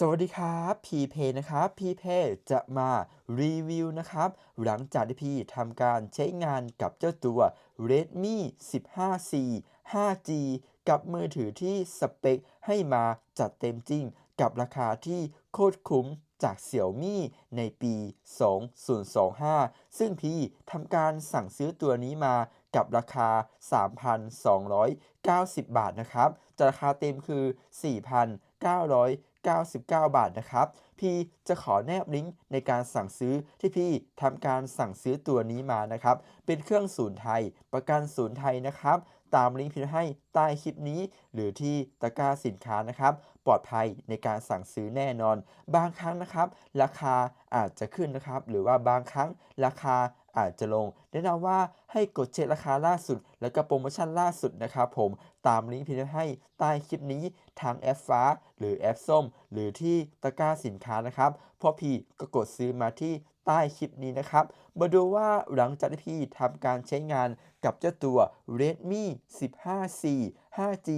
สวัสดีครับพีเพนะครับพีเพจะมารีวิวนะครับ หลังจากที่พี่ทำการใช้งานกับเจ้าตัว Redmi 15C 5G กับมือถือที่สเปคให้มาจัดเต็มจริง กับราคาที่โคตรคุ้มจากเสี่ยวมี่ในปี 2025 ซึ่งพี่ทำการสั่งซื้อตัวนี้มากับราคา 3,290 บาทนะครับจากราคาเต็มคือ4,900 99 บาทนะครับ พี่จะขอแนบลิงก์ในการสั่งซื้อที่พี่ทำการสั่งซื้อตัวนี้มานะครับ เป็นเครื่องศูนย์ไทย ประกันศูนย์ไทยนะครับ ตามลิงก์พิมพ์ให้ใต้คลิปนี้ หรือที่ตะกร้าสินค้านะครับ ปลอดภัยในการสั่งซื้อแน่นอน บางครั้งนะครับ ราคาอาจจะขึ้นนะครับ หรือว่าบางครั้งราคา อาจจะลง แนะนำว่าให้กดเช็คราคาล่าสุด แล้วก็โปรโมชั่นล่าสุดนะครับผมตามลิงก์พิมพ์ให้ใต้คลิปนี้ทางแอปฟ้า หรือแอปส้ม หรือที่ตะกร้าสินค้านะครับพอพี่ก็กดซื้อมาที่ใต้คลิปนี้นะครับ มาดูว่าหลังจากที่พี่ทำการใช้งานกับเจ้าตัว Redmi 15C 5G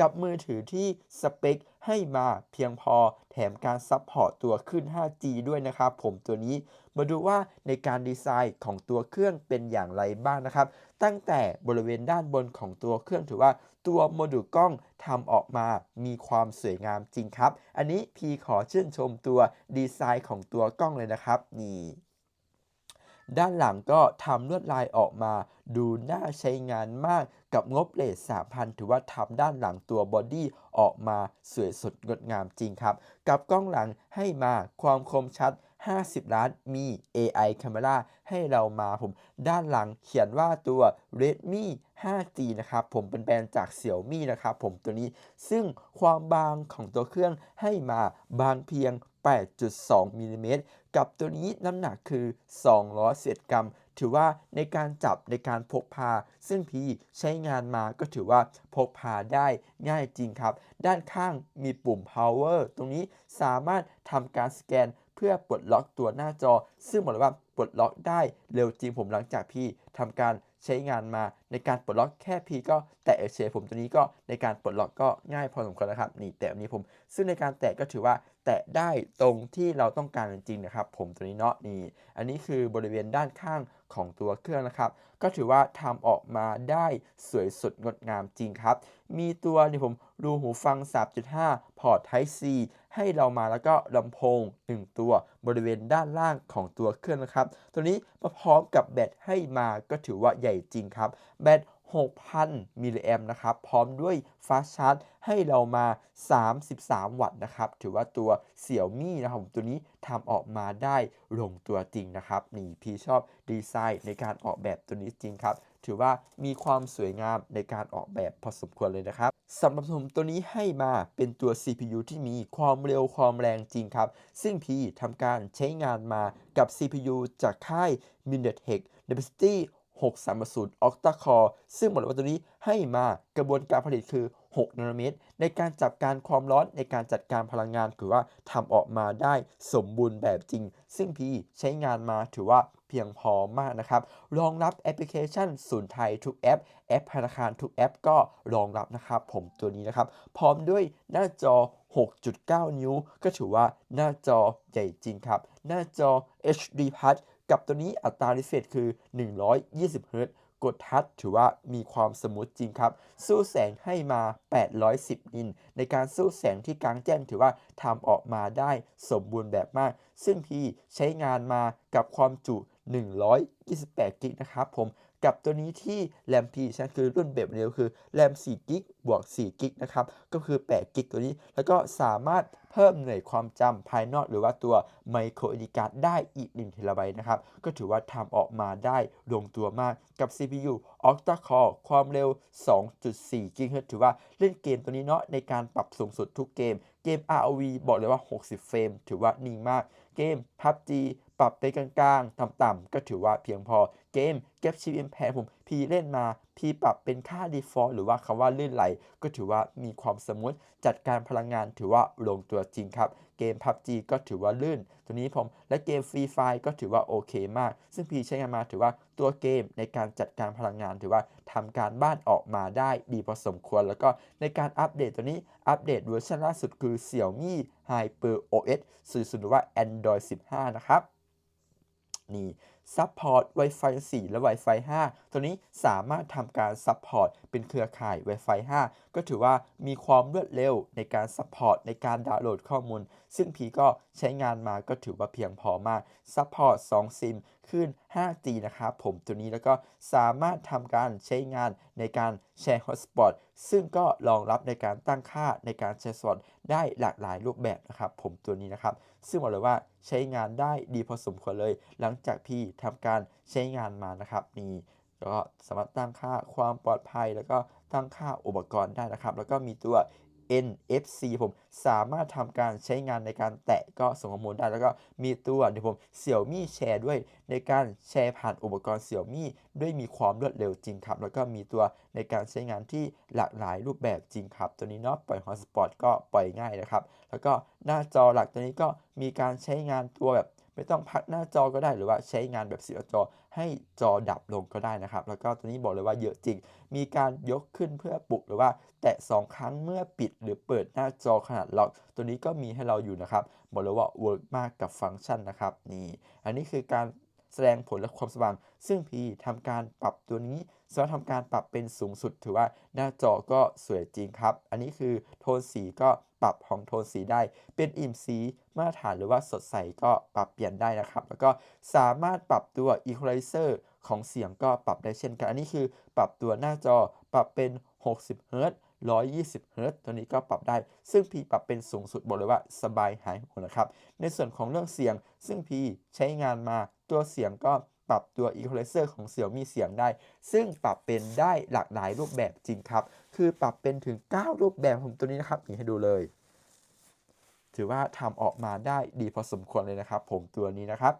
กับมือถือที่สเปค ให้มาเพียงพอแถมการซัพพอร์ตตัวขึ้น 5G ด้วยนะครับผมตัวนี้มาดูว่าในการดีไซน์ของตัวเครื่องเป็นอย่างไรบ้างนะครับ ตั้งแต่บริเวณด้านบนของตัวเครื่องถือว่าตัวโมดูลกล้องทำออกมามีความสวยงามจริงครับ อันนี้พีขอชื่นชมตัวดีไซน์ของตัวกล้องเลยนะครับนี่ ด้านหลังก็ทำลวดลายออกมา ดูน่าใช้งานมากกับงบเลท3,000 ถือว่าทำด้านหลังตัวบอดี้ออกมาสวยสดงดงามจริงครับ กับกล้องหลังให้มาความคมชัด 50 ล้านมี AI Camera ให้เรามาผม ด้านหลังเขียนว่าตัว Redmi 5G นะครับผมเป็นแบรนด์จาก Xiaomi นะครับผมตัวนี้ ซึ่งความบางของตัวเครื่องให้มาบางเพียง 8.2มิลลิเมตรกับตัวนี้น้ำหนักคือ211กรัม ถือว่าในการจับในการพกพา ซึ่งพี่ใช้งานมาก็ถือว่าพกพาได้ง่ายจริงครับ ด้านข้างมีปุ่ม power ตรงนี้สามารถทำการสแกนเพื่อปลดล็อกตัวหน้าจอ ซึ่งบอกเลยว่าปลดล็อกได้เร็วจริงผมหลังจากพี่ทำการใช้งานมาในการปลดล็อกแค่พี่ก็แตะเฉยผมตัวนี้ก็ในการปลดล็อกก็ง่ายพอสมควรนะครับนี่แตะนี้ผม ซึ่งในการแตะก็ถือว่า แตะได้ตรงที่เราต้องการจริงๆนะครับ ผมตัวนี้เนาะนี่อันนี้คือบริเวณด้านข้างของตัวเครื่องนะครับ ก็ถือว่าทำออกมาได้สวยสดงดงามจริงครับ มีตัวนี่ผมรูหูฟัง 3.5 พอร์ต Type C ให้เรามาแล้วก็ลำโพง 1 ตัวบริเวณด้านล่างของตัวเครื่องนะครับ ตัวนี้มาพร้อมกับแบตให้มาก็ถือว่าใหญ่จริงครับ แบต 6,000 มิลลิแอมนะครับ พร้อมด้วยฟาสชาร์จให้เรามา 33 วัตต์นะครับ ถือว่าตัวเสี่ยวมี่นะครับตัวนี้ทำออกมาได้ลงตัวจริงนะครับ นี่พี่ชอบดีไซน์ในการออกแบบตัวนี้จริงครับ ถือว่ามีความสวยงามในการออกแบบพอสมควรเลยนะครับสำหรับผมตัวนี้ให้มาเป็นตัว CPU ที่มีความเร็วความแรงจริงครับ ซึ่งพี่ทำการใช้งานมากับ CPU จากค่าย MediaTek Dimensity 630 Octa Core ซึ่งบอกเลยว่าตัวนี้ให้มากระบวนการผลิตคือ 6 นาโนเมตร ในการจับการความร้อนในการจัดการพลังงานถือว่าทำออกมาได้สมบูรณ์แบบจริง ซึ่งพี่ใช้งานมาถือว่าเพียงพอมากนะครับ รองรับแอปพลิเคชันศูนย์ไทยทุกแอป แอปธนาคารทุกแอปก็รองรับนะครับ ผมตัวนี้นะครับ พร้อมด้วยหน้าจอ 6.9 นิ้ว ก็ถือว่าหน้าจอใหญ่จริงครับ หน้าจอ HD Plus กับตัวนี้อัตรา refresh คือ 120 Hz กดทัชถือว่ามีความสมูทจริงครับ สู้แสงให้มา 810 นิน ในการสู้แสงที่กลางแจ้งถือว่าทำออกมาได้สมบูรณ์แบบมาก ซึ่งพี่ใช้งานมากับความจุ 128 กิกนะครับผม กับตัวนี้ที่แรมพีชันคือรุ่นแบบเดียวคือแรม4กิกบวก4กิกนะครับก็คือ8กิกตัวนี้ แล้วก็สามารถเพิ่มหน่วยความจำภายนอกหรือว่าตัวไมโคร SD card ได้อีก1เทราไบต์นะครับ ก็ถือว่าทำออกมาได้ลงตัวมากกับ CPU Octa Core ความเร็ว 2.4 GHz ถือว่าเล่นเกมตัวนี้เนาะในการปรับสูงสุดทุกเกม เกม ROV บอกเลยว่า 60 เฟรม ถือว่านิ่งมาก เกม PUBG รับไปกลางๆ ต่ำๆก็ถือว่าเพียงพอเกม g a p c h i p Impact ผม พีเล่นมาพีปรับเป็นค่า default หรือว่าคำว่าลื่นไหล ก็ถือว่ามีความสมูทจัดการพลังงานถือว่าลงตัวจริงครับ เกม PUBG ก็ถือว่าลื่น ตัวนี้ผมและเกม Free Fire ก็ถือว่าโอเคมาก ซึ่งพีใช้งานมาถือว่าตัวเกมในการจัดการพลังงานถือว่าทำการบ้านออกมาได้ดีพอสมควร แล้วก็ในการอัปเดตตัวนี้อัปเดตเวอร์ชันล่าสุดคือ Xiaomi HyperOS 0.0หรือว่า Android 15 นะครับ นี่ Support Wi-Fi 4 และ Wi-Fi 5 ตัวนี้สามารถทำการ Support เป็นเครือข่าย Wi-Fi 5 ก็ถือว่ามีความรวดเร็วในการ Support ในการดาวน์โหลดข้อมูล ซึ่งพีก็ใช้งานมาก็ถือว่าเพียงพอมาก Support 2ซิมขึ้น 5G นะครับผมตัวนี้แล้วก็สามารถทำการใช้งานในการแชร์ Hotspot ซึ่งก็รองรับในการตั้งค่าในการแชร์สปอต ได้หลากหลายรูปแบบนะครับ ผมตัวนี้นะครับ ซึ่งบอกเลยว่าใช้งานได้ดีพอสมควรเลย หลังจากพี่ทำการใช้งานมานะครับมีก็สามารถตั้งค่าความปลอดภัย แล้วก็ตั้งค่าอุปกรณ์ได้นะครับ แล้วก็มีตัว NFC ผมสามารถทำการใช้งานในการแตะก็ส่งข้อมูลได้ แล้วก็มีตัวเดี๋ยวผมเสี่ยวมี่แชร์ด้วยในการแชร์ผ่านอุปกรณ์เสี่ยวมี่ด้วยมีความรวดเร็วจริงครับ แล้วก็มีตัวในการใช้งานที่หลากหลายรูปแบบจริงครับ ตัวนี้เนาะปล่อยฮอตสปอตก็ปล่อยง่ายนะครับ แล้วก็หน้าจอหลักตัวนี้ก็มีการใช้งานตัวแบบ ไม่ต้องพักหน้าจอก็ได้หรือว่าใช้งานแบบเสียจอให้จอดับลงก็ได้นะครับ แล้วก็ตัวนี้บอกเลยว่าเยอะจริง มีการยกขึ้นเพื่อปลุกหรือว่า แตะ 2 ครั้งเมื่อปิดหรือเปิดหน้าจอขนาดล็อกตัวนี้ก็มีให้เราอยู่นะครับบอกเลยว่าเวิร์กมากกับฟังก์ชันนะครับนี่อันนี้คือการแสดงผลและความสว่าง ซึ่งพีทำการปรับตัวนี้สามารถทำการปรับเป็นสูงสุด ถือว่าหน้าจอก็สวยจริงครับ อันนี้คือโทนสีก็ ปรับของโทนสีได้ เป็นอิ่มสีมาตรฐานหรือว่าสดใสก็ปรับเปลี่ยนได้นะครับ แล้วก็สามารถปรับตัว Equalizer ของเสียงก็ปรับได้เช่นกัน อันนี้คือปรับตัวหน้าจอปรับเป็น 60เฮิรตซ์120เฮิรตซ์ตัวนี้ก็ปรับได้ ซึ่งพีปรับเป็นสูงสุดบอกเลยว่าสบายหายห่วนะครับ ในส่วนของเรื่องเสียง ซึ่งพีใช้งานมาตัวเสียงก็ ปรับตัว Equalizer ของเสี่ยมีเสียงได้ ซึ่งปรับเป็นได้หลากหลายรูปแบบจริงครับ คือปรับเป็นถึง 9 รูปแบบผมตัวนี้นะครับนี่ให้ดูเลย ถือว่าทำออกมาได้ดีพอสมควรเลยนะครับ ผมตัวนี้นะครับ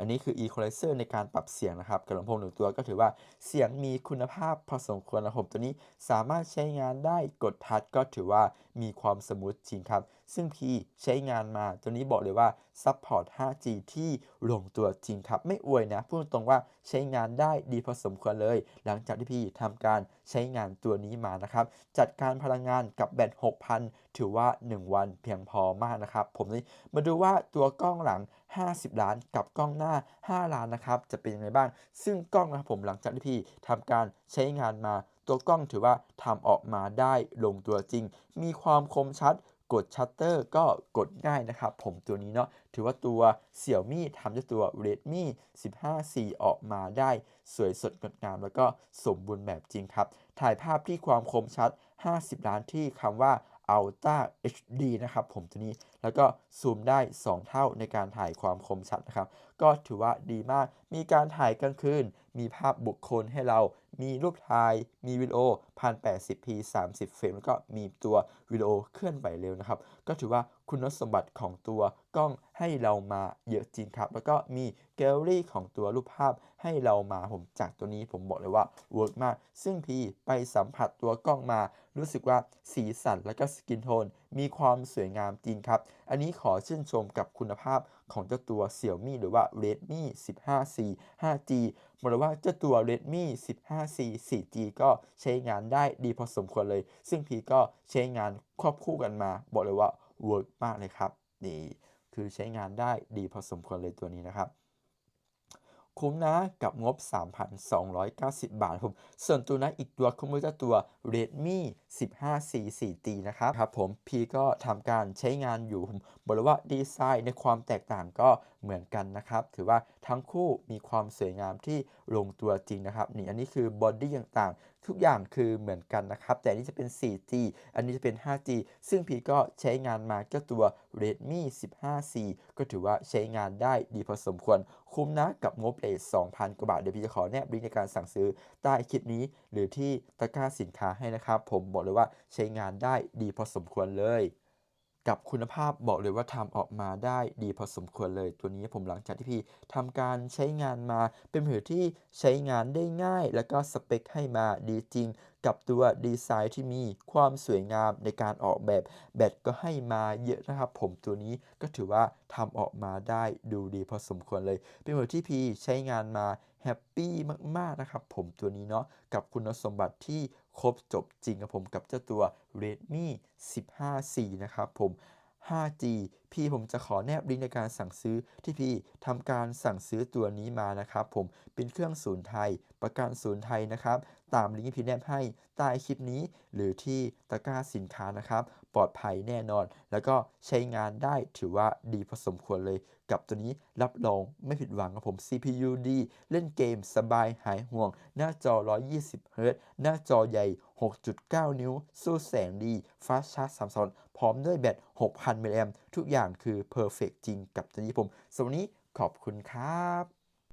อันนี้คือ Equalizer ในการปรับเสียงนะครับกับลำโพงหนึ่งตัวก็ถือว่าเสียงมีคุณภาพพอสมควรนะผมตัวนี้สามารถใช้งานได้กดทัชก็ถือว่ามีความสมูทจริงครับ ซึ่งพี่ใช้งานมาตัวนี้บอกเลยว่าซัพพอร์ต 5G ที่ลงตัวจริงครับ ไม่อวยนะพูดตรงว่าใช้งานได้ดีพอสมควรเลย หลังจากที่พี่ทำการใช้งานตัวนี้มานะครับ จัดการพลังงานกับแบต 6,000 ถือว่า 1 วันเพียงพอมากนะครับ ผมนี่มาดูว่าตัวกล้องหลัง 50 ล้าน กับกล้องหน้า 5 ล้านนะครับ จะเป็นยังไงบ้าง ซึ่งกล้องนะครับผมหลังจากที่พี่ทำการใช้งานมา ตัวกล้องถือว่าทำออกมาได้ลงตัวจริง มีความคมชัดกดชัตเตอร์ก็กดง่ายนะครับ ผมตัวนี้เนาะถือว่าตัวเสี่ยวมี่ทำด้วยตัว Redmi 15C ออกมาได้สวยสดงดงาม แล้วก็สมบูรณ์แบบจริงครับ ถ่ายภาพที่ความคมชัด 50 ล้านที่คำว่า Ultra HD นะครับผมตัวนี้แล้วก็ซูมได้ 2 เท่าในการถ่ายความคมชัดนะครับ ก็ถือว่าดีมากมีการถ่ายกลางคืน มีภาพบุคคลให้เรา มีรูปถ่าย มีวิดีโอ 1080p 30 เฟรม แล้วก็มีตัววิดีโอเคลื่อนไหวเร็วนะครับ ก็ถือว่าคุณสมบัติของตัวกล้องให้เรามาเยอะจริงครับ แล้วก็มีแกลเลอรี่ของตัวรูปภาพให้เรามาผมจากตัวนี้ผมบอกเลยว่าเวิร์กมาก ซึ่งพี่ไปสัมผัสตัวกล้องมา รู้สึกว่าสีสันและก็สกินโทนมีความสวยงามจริงครับ อันนี้ขอชื่นชมกับคุณภาพ ของเจ้าตัว Xiaomi หรือว่า Redmi 15C 5G บอกเลยว่าเจ้าตัว Redmi 15C 4G ก็ใช้งานได้ดีพอสมควรเลย ซึ่งพีก็ใช้งานควบคู่กันมา บอกเลยว่าเวิร์กมากเลยครับนี่คือใช้งานได้ดีพอสมควรเลยตัวนี้นะครับ คุ้มนะกับงบ 3,290 บาทผมส่วนตัวนะอีกตัวคุ้มก็จะตัว Redmi 15C4T นะครับครับผมพี่ก็ทำการใช้งานอยู่ผมบอกเลยว่าดีไซน์ในความแตกต่างก็เหมือนกันนะครับ ถือว่าทั้งคู่มีความสวยงามที่ลงตัวจริงนะครับนี่อันนี้คือบอดี้ต่างๆ ทุกอย่างคือเหมือนกันนะครับ แต่อันนี้จะเป็น 4G อันนี้จะเป็น 5G ซึ่งพี่ก็ใช้งานมาก็ตัว Redmi 15C ก็ถือว่าใช้งานได้ดีพอสมควร คุ้มนะกับงบเลท2,000 กว่าบาท เดี๋ยวพี่จะขอแนบลิงก์ในการสั่งซื้อใต้คลิปนี้ หรือที่ตะกร้าสินค้าให้นะครับ ผมบอกเลยว่าใช้งานได้ดีพอสมควรเลย กับคุณภาพบอกเลยว่าทำออกมาได้ดีพอสมควรเลยตัวนี้ผมหลังจากที่พี่ทำการใช้งานมา เป็นมือที่ใช้งานได้ง่าย แล้วก็สเปคให้มาดีจริง กับตัวดีไซน์ที่มีความสวยงามในการออกแบบแบตก็ให้มาเยอะนะครับผมตัวนี้ก็ถือว่าทำออกมาได้ดูดีพอสมควรเลย เป็นมือที่พี่ใช้งานมาแฮปปี้มากๆนะครับผมตัวนี้เนาะกับคุณสมบัติที่ ครบจบจริงครับผมกับเจ้าตัว Redmi 15C นะครับผม 5G พี่ผมจะขอแนบลิงก์ในการสั่งซื้อที่พี่ทำการสั่งซื้อตัวนี้มานะครับผมเป็นเครื่องศูนย์ไทย ประกันศูนย์ไทยนะครับ ตามลิงก์ที่พี่แนบให้ใต้คลิปนี้ หรือที่ตะกร้าสินค้านะครับ ปลอดภัยแน่นอน แล้วก็ใช้งานได้ถือว่าดีพอสมควรเลย กับตัวนี้รับรองไม่ผิดหวังครับผม CPU ดี เล่นเกมสบายหายห่วง หน้าจอ 120เฮิรตซ์หน้าจอใหญ่ 6.9 นิ้ว สู้แสงดีฟาชาร์จ3ซอนพร้อมด้วยแบต 6,000มิลลิแอมทุกอย่างคือเพอร์เฟกจริงกับตัวนี้ผมสำหรับวันนี้ขอบคุณครับ